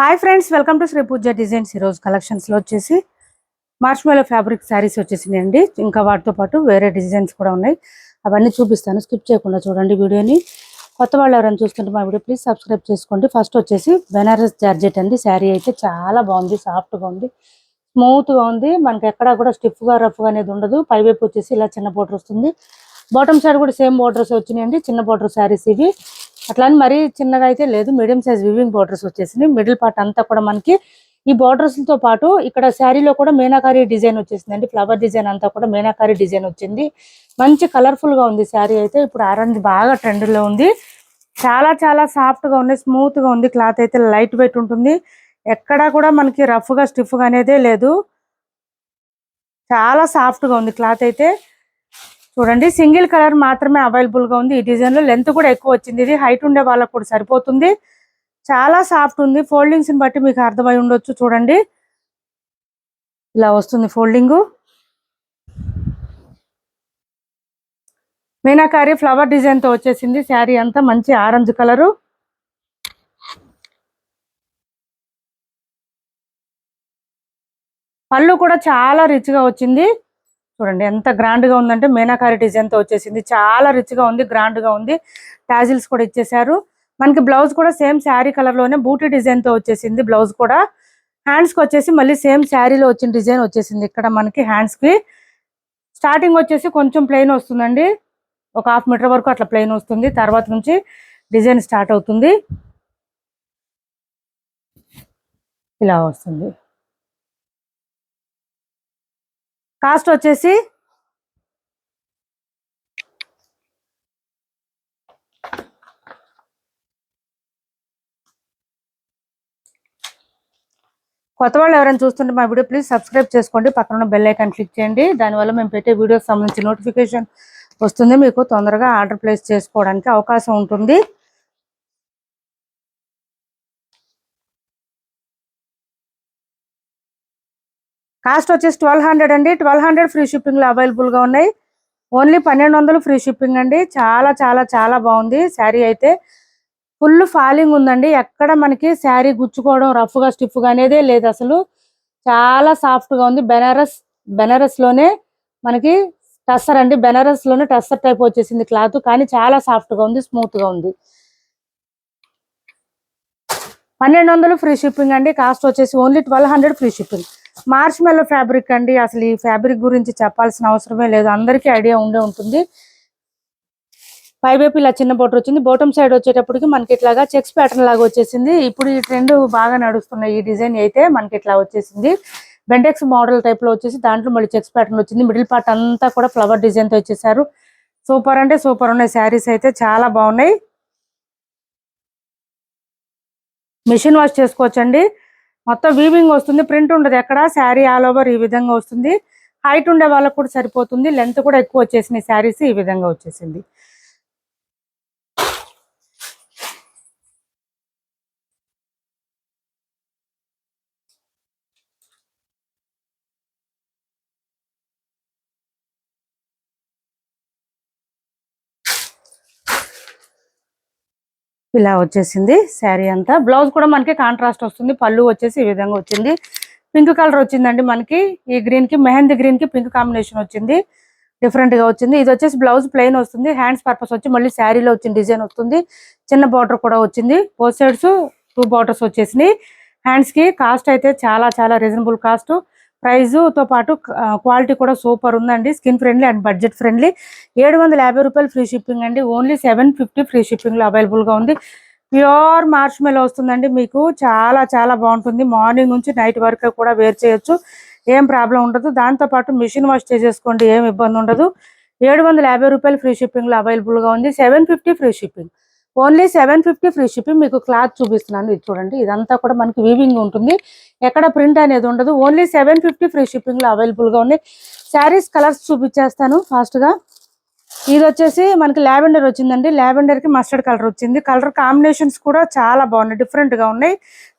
Hi friends welcome to Shri Pooja designs ఈరోజు కలెక్షన్స్లో వచ్చేసి మార్ష్మెలో ఫ్యాబ్రిక్ శారీస్ వచ్చేసినాయండి. ఇంకా వాటితో పాటు వేరే డిజైన్స్ కూడా ఉన్నాయి. అవన్నీ చూపిస్తాను. స్కిప్ చేయకుండా చూడండి వీడియోని. కొత్త వాళ్ళు ఎవరైనా చూస్తుంటే మా వీడియో ప్లీజ్ సబ్స్క్రైబ్ చేసుకోండి. ఫస్ట్ వచ్చేసి బెనారస్ జార్జెట్ అండి. శారీ అయితే చాలా బాగుంది సాఫ్ట్గా ఉంది. స్మూత్గా ఉంది. మనకి ఎక్కడా కూడా స్టిఫ్గా రఫ్గా అనేది ఉండదు. పైవైపు వచ్చేసి ఇలా చిన్న బోర్డర్ వస్తుంది. బాటమ్ సైడ్ కూడా సేమ్ బోర్డర్స్ వచ్చినాయండి. చిన్న బోర్డర్ శారీస్ ఇవి. అట్లా అని మరీ చిన్నగా అయితే లేదు. మీడియం సైజ్ వివింగ్ బోర్డర్స్ వచ్చేసింది మిడిల్ పార్ట్ అంతా కూడా మనకి ఈ బోర్డర్స్తో పాటు ఇక్కడ శారీలో కూడా మీనాకారి డిజైన్ వచ్చేసింది అండి ఫ్లవర్ డిజైన్ అంతా కూడా మీనాకారి డిజైన్ వచ్చింది. మంచి కలర్ఫుల్గా ఉంది శారీ అయితే. ఇప్పుడు ఆరెంజ్ బాగా ట్రెండ్లో ఉంది. చాలా చాలా సాఫ్ట్గా ఉంది స్మూత్గా ఉంది. క్లాత్ అయితే లైట్ వెయిట్ ఉంటుంది. ఎక్కడా కూడా మనకి రఫ్గా స్టిఫ్ అనేదే లేదు. చాలా సాఫ్ట్గా ఉంది క్లాత్ అయితే. చూడండి సింగిల్ కలర్ మాత్రమే అవైలబుల్గా ఉంది. ఈ డిజైన్లో లెంత్ కూడా ఎక్కువ వచ్చింది. ఇది హైట్ ఉండే వాళ్ళకు కూడా సరిపోతుంది. చాలా సాఫ్ట్ ఉంది. ఫోల్డింగ్స్ని బట్టి మీకు అర్థమై ఉండొచ్చు చూడండి. ఇలా వస్తుంది ఫోల్డింగ్. మీనాకారి ఫ్లవర్ డిజైన్తో వచ్చేసింది. శారీ అంతా మంచి ఆరెంజ్ కలరు. పళ్ళు కూడా చాలా రిచ్గా వచ్చింది. చూడండి ఎంత గ్రాండ్గా ఉందంటే మీనాకారి డిజైన్తో వచ్చేసింది. చాలా రిచ్గా ఉంది గ్రాండ్గా ఉంది. టాజిల్స్ కూడా ఇచ్చేసారు మనకి బ్లౌజ్ కూడా సేమ్ శారీ కలర్లోనే బూటీ డిజైన్తో వచ్చేసింది బ్లౌజ్ కూడా. హ్యాండ్స్కి వచ్చేసి మళ్ళీ సేమ్ శారీలో వచ్చిన డిజైన్ వచ్చేసింది ఇక్కడ మనకి హ్యాండ్స్కి. స్టార్టింగ్ వచ్చేసి కొంచెం ప్లెయిన్ వస్తుందండి. ఒక హాఫ్ మీటర్ వరకు అట్లా ప్లెయిన్ వస్తుంది. తర్వాత నుంచి డిజైన్ స్టార్ట్ అవుతుంది. ఇలా వస్తుంది. కాస్ట్ వచ్చేసి కొత్త వాళ్ళు ఎవరైనా చూస్తుంటే మా వీడియో ప్లీజ్ సబ్స్క్రైబ్ చేసుకోండి. పక్కన ఉన్న బెల్ ఐకాన్ క్లిక్ చేయండి. దానివల్ల మేము పెట్టే వీడియోస్ సంబంధించి నోటిఫికేషన్ వస్తుంది. మీకు తొందరగా ఆర్డర్ ప్లేస్ చేసుకోవడానికి అవకాశం ఉంటుంది. కాస్ట్ వచ్చేసి ట్వెల్వ్ హండ్రెడ్ అండి. ట్వెల్వ్ హండ్రెడ్ ఫ్రీ షిప్పింగ్లో అవైలబుల్గా ఉన్నాయి. ఓన్లీ పన్నెండు వందలు ఫ్రీ షిప్పింగ్ అండి. చాలా చాలా చాలా బాగుంది శారీ అయితే. ఫుల్ ఫాలింగ్ ఉందండి. ఎక్కడ మనకి శారీ గుచ్చుకోవడం రఫ్గా స్టిఫ్గా అనేదే లేదు అసలు. చాలా సాఫ్ట్గా ఉంది. బెనారస్ బెనారస్లోనే మనకి టస్సర్ అండి. బెనారస్లోనే టస్సర్ టైప్ వచ్చేసింది క్లాత్. కానీ చాలా సాఫ్ట్గా ఉంది స్మూత్గా ఉంది. పన్నెండు వందలు ఫ్రీ షిప్పింగ్ అండి. కాస్ట్ వచ్చేసి only twelve hundred free shipping. Marshmallow fabric అండి. అసలు ఈ ఫ్యాబ్రిక్ గురించి చెప్పాల్సిన అవసరమే లేదు. అందరికీ ఐడియా ఉండే ఉంటుంది. పైవైపు ఇలా చిన్న బోటర్ వచ్చింది. బోటమ్ సైడ్ వచ్చేటప్పటికి మనకి ఇట్లాగా చెక్స్ ప్యాటర్న్ లాగా వచ్చేసింది. ఇప్పుడు ఈ ట్రెండ్ బాగా నడుస్తున్నాయి. ఈ డిజైన్ అయితే మనకి ఇట్లా వచ్చేసింది. బెండెక్స్ మోడల్ టైప్లో వచ్చేసి దాంట్లో మళ్ళీ చెక్స్ ప్యాటర్న్ వచ్చింది. మిడిల్ పార్ట్ అంతా కూడా ఫ్లవర్ డిజైన్తో వచ్చేసారు సూపర్ అంటే సూపర్ ఉన్నాయి. శారీస్ అయితే చాలా బాగున్నాయి. మిషన్ వాష్ చేసుకోవచ్చండి. మొత్తం వీవింగ్ వస్తుంది ప్రింట్ ఉండదు ఎక్కడ శారీ ఆల్ ఓవర్ ఈ విధంగా వస్తుంది. హైట్ ఉండే వాళ్ళకు కూడా సరిపోతుంది లెంత్ కూడా ఎక్కువ వచ్చేసింది శారీస్ ఈ విధంగా వచ్చేసింది. ఇలా వచ్చేసింది శారీ అంతా. బ్లౌజ్ కూడా మనకి కాంట్రాస్ట్ వస్తుంది. పళ్ళు వచ్చేసి ఈ విధంగా వచ్చింది. పింక్ కలర్ వచ్చిందండి మనకి. ఈ గ్రీన్కి మెహందీ గ్రీన్కి పింక్ కాంబినేషన్ వచ్చింది. డిఫరెంట్గా వచ్చింది. ఇది వచ్చేసి బ్లౌజ్ ప్లెయిన్ వస్తుంది. హ్యాండ్స్ పర్పస్ వచ్చి మళ్ళీ శారీలో వచ్చిన డిజైన్ వస్తుంది. చిన్న బార్డర్ కూడా వచ్చింది. బోత్ సైడ్స్ టూ బార్డర్స్ వచ్చేసినాయి. హ్యాండ్స్కి కాస్ట్ అయితే చాలా చాలా రీజనబుల్ కాస్ట్ ప్రైజుతో పాటు క్వాలిటీ కూడా సూపర్ ఉందండి. Skin friendly and budget friendly. ఏడు వందల యాభై రూపాయలు ఫ్రీ షిప్పింగ్ అండి. ఓన్లీ సెవెన్ ఫిఫ్టీ ఫ్రీ షిప్పింగ్లో అవైలబుల్గా ఉంది. ప్యూర్ మార్చ్ మెలో వస్తుందండి మీకు. చాలా చాలా బాగుంటుంది. మార్నింగ్ నుంచి నైట్ వరకు కూడా వేర్ చేయొచ్చు. ఏం ప్రాబ్లం ఉండదు. దాంతో పాటు మిషన్ వాష్ చేసేసుకోండి. ఏం ఇబ్బంది ఉండదు. ఏడు వందల యాభై రూపాయలు ఫ్రీ షిప్పింగ్లో అవైలబుల్గా ఉంది. Seven fifty free shipping. Only seven fifty free shipping మీకు క్లాత్ చూపిస్తున్నాను. ఇది చూడండి. ఇదంతా కూడా మనకి వీవింగ్ ఉంటుంది. ఎక్కడ ప్రింట్ అనేది ఉండదు. ఓన్లీ సెవెన్ ఫిఫ్టీ ఫ్రీ షిప్పింగ్లో అవైలబుల్గా ఉన్నాయి. శారీస్ కలర్స్ చూపించేస్తాను ఫాస్ట్గా. ఇది వచ్చేసి మనకి లావెండర్ వచ్చిందండి. లావెండర్కి మస్టర్డ్ కలర్ వచ్చింది. కలర్ కాంబినేషన్స్ కూడా చాలా బాగున్నాయి. డిఫరెంట్గా ఉన్నాయి.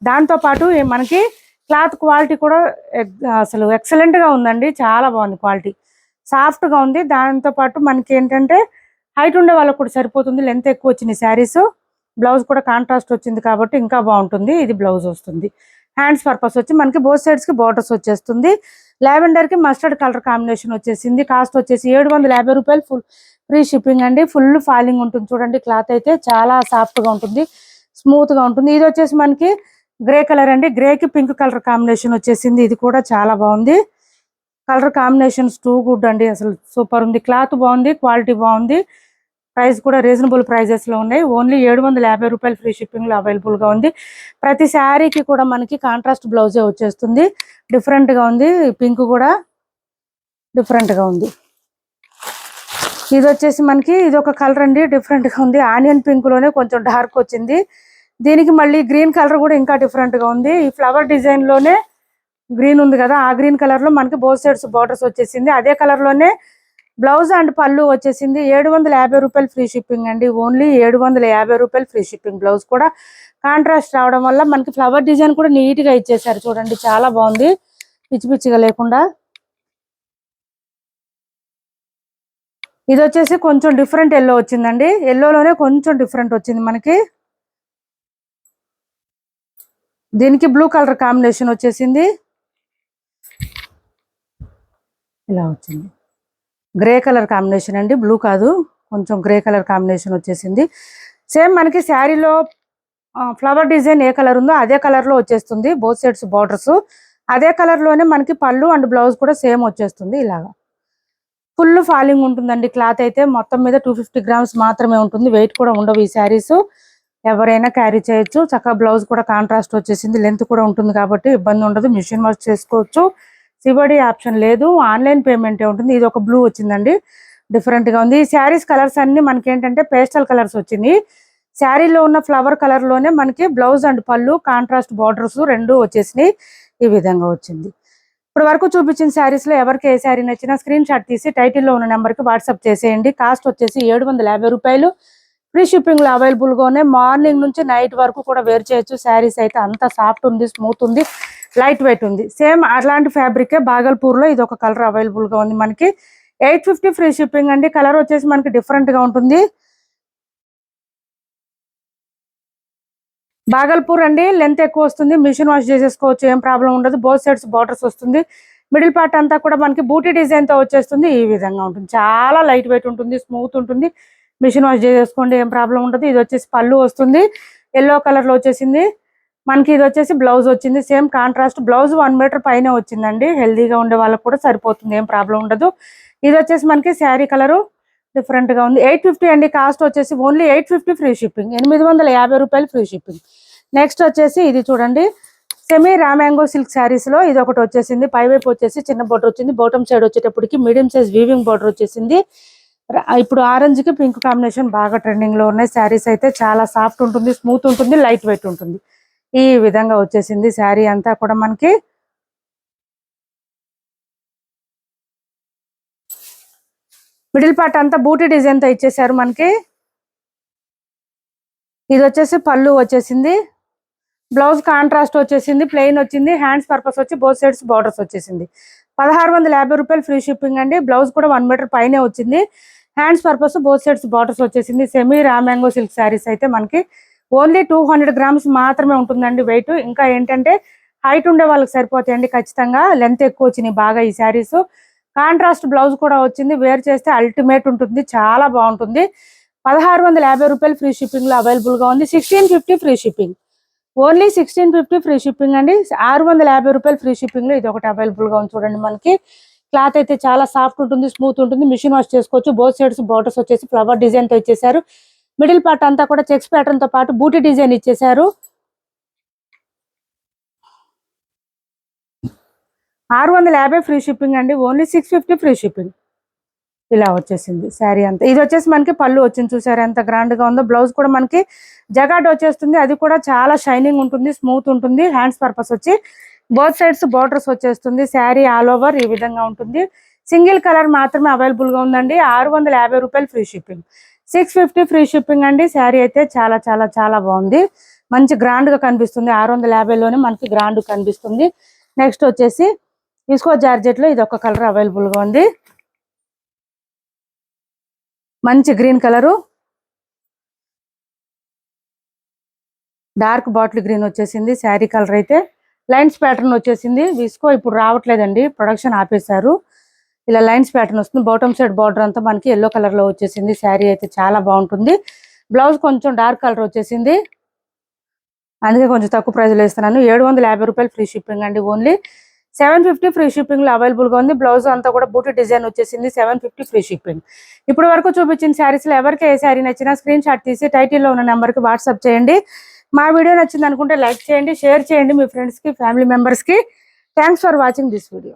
దాంతో పాటు మనకి క్లాత్ క్వాలిటీ కూడా అసలు ఎక్సలెంట్గా ఉందండి. చాలా బాగుంది క్వాలిటీ. సాఫ్ట్గా ఉంది. దాంతోపాటు మనకి ఏంటంటే హైట్ ఉండే వాళ్ళకి కూడా సరిపోతుంది. లెంత్ ఎక్కువ వచ్చింది శారీస్. బ్లౌజ్ కూడా కాంట్రాస్ట్ వచ్చింది కాబట్టి ఇంకా బాగుంటుంది. ఇది బ్లౌజ్ వస్తుంది. హ్యాండ్స్ పర్పస్ వచ్చి మనకి బోత్ సైడ్స్కి బార్డర్స్ వచ్చేస్తుంది. లావెండర్కి మస్టర్డ్ కలర్ కాంబినేషన్ వచ్చేసింది. కాస్ట్ వచ్చేసి ఏడు వందల యాభై రూపాయలు. ఫుల్ ఫ్రీ షిప్పింగ్ అండి. ఫుల్ ఫాలింగ్ ఉంటుంది చూడండి. క్లాత్ అయితే చాలా సాఫ్ట్గా ఉంటుంది. స్మూత్గా ఉంటుంది. ఇది వచ్చేసి మనకి గ్రే కలర్ అండి. గ్రే కి పింక్ కలర్ కాంబినేషన్ వచ్చేసింది. ఇది కూడా చాలా బాగుంది. కలర్ కాంబినేషన్స్ టూ గుడ్ అండి. అసలు సూపర్ ఉంది. క్లాత్ బాగుంది. క్వాలిటీ బాగుంది. ప్రైస్ కూడా రీజనబుల్ ప్రైజెస్లో ఉన్నాయి. ఓన్లీ ఏడు వందల యాభై రూపాయలు ఫ్రీ షిప్పింగ్ అవైలబుల్గా అవైలబుల్గా ఉంది. ప్రతి శారీకి కూడా మనకి కాంట్రాస్ట్ బ్లౌజే వచ్చేస్తుంది. డిఫరెంట్గా ఉంది. పింక్ కూడా డిఫరెంట్గా ఉంది. ఇది వచ్చేసి మనకి ఇది ఒక కలర్ అండి. డిఫరెంట్గా ఉంది. ఆనియన్ పింక్లోనే కొంచెం డార్క్ వచ్చింది. దీనికి మళ్ళీ గ్రీన్ కలర్ కూడా ఇంకా డిఫరెంట్గా ఉంది. ఈ ఫ్లవర్ డిజైన్లోనే గ్రీన్ ఉంది కదా. ఆ గ్రీన్ కలర్లో మనకి బోత్ సైడ్స్ బార్డర్స్ వచ్చేసింది. అదే కలర్లోనే బ్లౌజ్ అండ్ పళ్ళు వచ్చేసింది ఏడు వందల యాభై రూపాయలు ఫ్రీ షిప్పింగ్ అండి. ఓన్లీ ఏడు వందల యాభై రూపాయలు ఫ్రీ షిప్పింగ్ బ్లౌజ్ కూడా. కాంట్రాస్ట్ రావడం వల్ల మనకి ఫ్లవర్ డిజైన్ కూడా నీట్గా ఇచ్చేసారు చూడండి చాలా బాగుంది. పిచ్చి పిచ్చిగా లేకుండా. ఇది వచ్చేసి కొంచెం డిఫరెంట్ ఎల్లో వచ్చిందండి. ఎల్లోలోనే కొంచెం డిఫరెంట్ వచ్చింది మనకి. దీనికి బ్లూ కలర్ కాంబినేషన్ వచ్చేసింది. ఇలా వచ్చింది. గ్రే కలర్ కాంబినేషన్ అండి బ్లూ కాదు కొంచెం గ్రే కలర్ కాంబినేషన్ వచ్చేసింది. సేమ్ మనకి శారీలో ఫ్లవర్ డిజైన్ ఏ కలర్ ఉందో అదే కలర్లో వచ్చేస్తుంది బోత్ సైడ్స్ బార్డర్స్. అదే కలర్లోనే మనకి పళ్ళు అండ్ బ్లౌజ్ కూడా సేమ్ వచ్చేస్తుంది ఇలాగా. ఫుల్ ఫాలింగ్ ఉంటుందండి క్లాత్ అయితే మొత్తం మీద టూ ఫిఫ్టీ గ్రామ్స్ మాత్రమే ఉంటుంది వెయిట్ కూడా ఉండవు ఈ శారీస్. ఎవరైనా క్యారీ చేయొచ్చు చక్కగా బ్లౌజ్ కూడా కాంట్రాస్ట్ వచ్చేసింది లెంత్ కూడా ఉంటుంది కాబట్టి ఇబ్బంది ఉండదు మిషన్ వర్క్ చేసుకోవచ్చు. సివడి ఆప్షన్ లేదు ఆన్లైన్ పేమెంట్ ఉంటుంది. ఇది ఒక బ్లూ వచ్చిందండి. డిఫరెంట్గా ఉంది. ఈ శారీస్ కలర్స్ అన్ని మనకి ఏంటంటే పేస్టల్ కలర్స్ వచ్చింది. శారీలో ఉన్న ఫ్లవర్ కలర్లోనే మనకి బ్లౌజ్ అండ్ పళ్ళు కాంట్రాస్ట్ బార్డర్స్ రెండు వచ్చేసినాయి. ఈ విధంగా వచ్చింది. ఇప్పుడు వరకు చూపించిన శారీస్లో ఎవరికి ఏ శారీ నచ్చినా స్క్రీన్ షాట్ తీసి టైటిల్లో ఉన్న నెంబర్కి వాట్సాప్ చేసేయండి. కాస్ట్ వచ్చేసి ఏడు వందల యాభై రూపాయలు. ఫ్రీ షిప్పింగ్లో అవైలబుల్ ఉన్నాయి మార్నింగ్ నుంచి నైట్ వరకు కూడా వేర్ చేయొచ్చు. శారీస్ అయితే అంత సాఫ్ట్ ఉంది స్మూత్ ఉంది. లైట్ వెయిట్ ఉంది. సేమ్ అలాంటి ఫ్యాబ్రిక్ బాగల్పూర్లో ఇది ఒక కలర్ అవైలబుల్గా ఉంది మనకి. ఎయిట్ ఫిఫ్టీ ఫ్రీ షిప్పింగ్ అండి. కలర్ వచ్చేసి మనకి డిఫరెంట్గా ఉంటుంది. బాగల్పూర్ అండి. లెంత్ ఎక్కువ వస్తుంది. మిషన్ వాష్ చేసేసుకోవచ్చు. ఏం ప్రాబ్లం ఉండదు. బోత్ సైడ్స్ బార్డర్స్ వస్తుంది. మిడిల్ పార్ట్ అంతా కూడా మనకి బూటీ డిజైన్తో వచ్చేస్తుంది. ఈ విధంగా ఉంటుంది. చాలా లైట్ వెయిట్ ఉంటుంది. స్మూత్ ఉంటుంది. మిషన్ వాష్ చేసేసుకోండి. ఏం ప్రాబ్లం ఉండదు. ఇది వచ్చేసి పళ్ళు వస్తుంది. ఎల్లో కలర్లో వచ్చేసింది. మనకి ఇది వచ్చేసి బ్లౌజ్ వచ్చింది. Same contrast. Blouse one metre పైన వచ్చిందండి. హెల్దీగా ఉండే వాళ్ళకి కూడా సరిపోతుంది. ఏం ప్రాబ్లం ఉండదు. ఇది వచ్చేసి మనకి శారీ కలరు డిఫరెంట్గా ఉంది. ఎయిట్ ఫిఫ్టీ అండి. కాస్ట్ వచ్చేసి only eight fifty free shipping. ఎనిమిది వందల యాభై రూపాయలు ఫ్రీ షిప్పింగ్. నెక్స్ట్ వచ్చేసి ఇది చూడండి. సెమీ రామ్యాంగో సిల్క్ శారీస్లో ఇది ఒకటి వచ్చేసింది. పై వైపు వచ్చేసి చిన్న బోర్డర్ వచ్చింది. బోటమ్ సైడ్ వచ్చేటప్పటికి మీడియం సైజ్ వీవింగ్ బోర్డర్ వచ్చేసింది. ఇప్పుడు ఆరెంజ్కి పింక్ కాంబినేషన్ బాగా ట్రెండింగ్లో ఉన్నాయి. శారీస్ అయితే చాలా సాఫ్ట్ ఉంటుంది స్మూత్ ఉంటుంది లైట్ వెయిట్ ఉంటుంది. ఈ విధంగా వచ్చేసింది. శారీ అంతా కూడా మనకి మిడిల్ పార్ట్ అంతా బూటీ డిజైన్తో ఇచ్చేసారు మనకి. ఇది వచ్చేసి పళ్ళు వచ్చేసింది. బ్లౌజ్ కాంట్రాస్ట్ వచ్చేసింది ప్లెయిన్ వచ్చింది హ్యాండ్స్ పర్పస్ వచ్చి బోత్ సైడ్స్ బార్డర్స్ వచ్చేసింది. పదహారు వందల యాభై రూపాయలు ఫ్రీ షిప్పింగ్ అండి. బ్లౌజ్ కూడా వన్ మీటర్ పైనే వచ్చింది. Hands purpose both sides borders వచ్చేసింది. Semi raw mango silk sarees అయితే మనకి ఓన్లీ టూ హండ్రెడ్ గ్రామ్స్ మాత్రమే ఉంటుందండి వెయిట్ ఇంకా ఏంటంటే హైట్ ఉండే వాళ్ళకి సరిపోతాయండి ఖచ్చితంగా. లెంత్ ఎక్కువ వచ్చినాయి బాగా ఈ శారీస్. కాంట్రాస్ట్ బ్లౌజ్ కూడా వచ్చింది. వేర్ చేస్తే అల్టిమేట్ ఉంటుంది. చాలా బాగుంటుంది. పదహారు వందల యాభై రూపాయలు ఫ్రీ షిప్పింగ్లో అవైలబుల్ ఉంది. Sixteen fifty free shipping only sixteen fifty free shipping అండి. ఆరు వందల యాభై రూపాయలు ఫ్రీ షిప్పింగ్లో ఇది ఒకటి అవైలబుల్గా ఉంది చూడండి మనకి. క్లాత్ అయితే చాలా సాఫ్ట్ ఉంటుంది స్మూత్ ఉంటుంది. మిషన్ వాష్ చేసుకోవచ్చు. బోత్ సైడ్స్ బార్డర్స్ వచ్చేసి ఫ్లవర్ డిజైన్తో ఇచ్చేసారు మిడిల్ పార్ట్ అంతా కూడా చెక్స్ ప్యాటర్న్తో పాటు బూటీ డిజైన్ ఇచ్చేసారు ఆరు వందల యాభై ఫ్రీ షిప్పింగ్ అండి. Only six fifty free shipping. ఇలా వచ్చేసింది శారీ అంతా. ఇది వచ్చేసి మనకి పళ్ళు వచ్చింది చూసారు? ఎంత గ్రాండ్గా ఉందో. బ్లౌజ్ కూడా మనకి జగాట్ వచ్చేస్తుంది. అది కూడా చాలా షైనింగ్ ఉంటుంది స్మూత్ ఉంటుంది హ్యాండ్స్ పర్పస్ వచ్చి బోత్ సైడ్స్ బార్డర్స్ వచ్చేస్తుంది. శారీ ఆల్ ఓవర్ ఈ విధంగా ఉంటుంది. సింగిల్ కలర్ మాత్రమే అవైలబుల్గా ఉందండి. ఆరు వందల యాభై రూపాయలు free shipping. Six fifty free shipping అండి. శారీ అయితే చాలా చాలా చాలా బాగుంది. మంచి గ్రాండ్గా కనిపిస్తుంది. ఆరు వందల యాభైలోనే మనకి గ్రాండ్ కనిపిస్తుంది. నెక్స్ట్ వచ్చేసి ఇసుకో జార్జెట్లో ఇది ఒక కలర్ అవైలబుల్గా ఉంది. మంచి green colour. Dark bottle green వచ్చేసింది. శారీ కలర్ అయితే లైన్స్ ప్యాటర్న్ వచ్చేసింది. విస్కో ఇప్పుడు రావట్లేదండి. ప్రొడక్షన్ ఆపేశారు. ఇలా లైన్స్ ప్యాటర్న్ వస్తుంది. బాటమ్ సైడ్ బార్డర్ అంతా మనకి ఎల్లో కలర్లో వచ్చేసింది. శారీ అయితే చాలా బాగుంటుంది. బ్లౌజ్ కొంచెం డార్క్ కలర్ వచ్చేసింది. అందుకే కొంచెం తక్కువ ప్రైజ్లో ఇస్తున్నాను. ఏడు వందల యాభై రూపాయలు ఫ్రీ షిప్పింగ్ అండి ఓన్లీ. సెవెన్ ఫిఫ్టీ ఫ్రీ షిప్పింగ్లో అవైలబుల్గా ఉంది. బ్లౌజ్ అంతా కూడా బూటీ డిజైన్ వచ్చేసింది. Seven fifty free shipping. ఇప్పుడు వరకు చూపించిన శారీస్లో ఎవరికి ఏ శారీ నచ్చినా స్క్రీన్ షాట్ తీసి టైటిల్లో ఉన్న నెంబర్కి వాట్సాప్ చేయండి. మా వీడియో నచ్చింది అనుకుంటే లైక్ చేయండి షేర్ చేయండి మీ ఫ్రెండ్స్కి ఫ్యామిలీ మెంబర్స్కి thanks for watching this video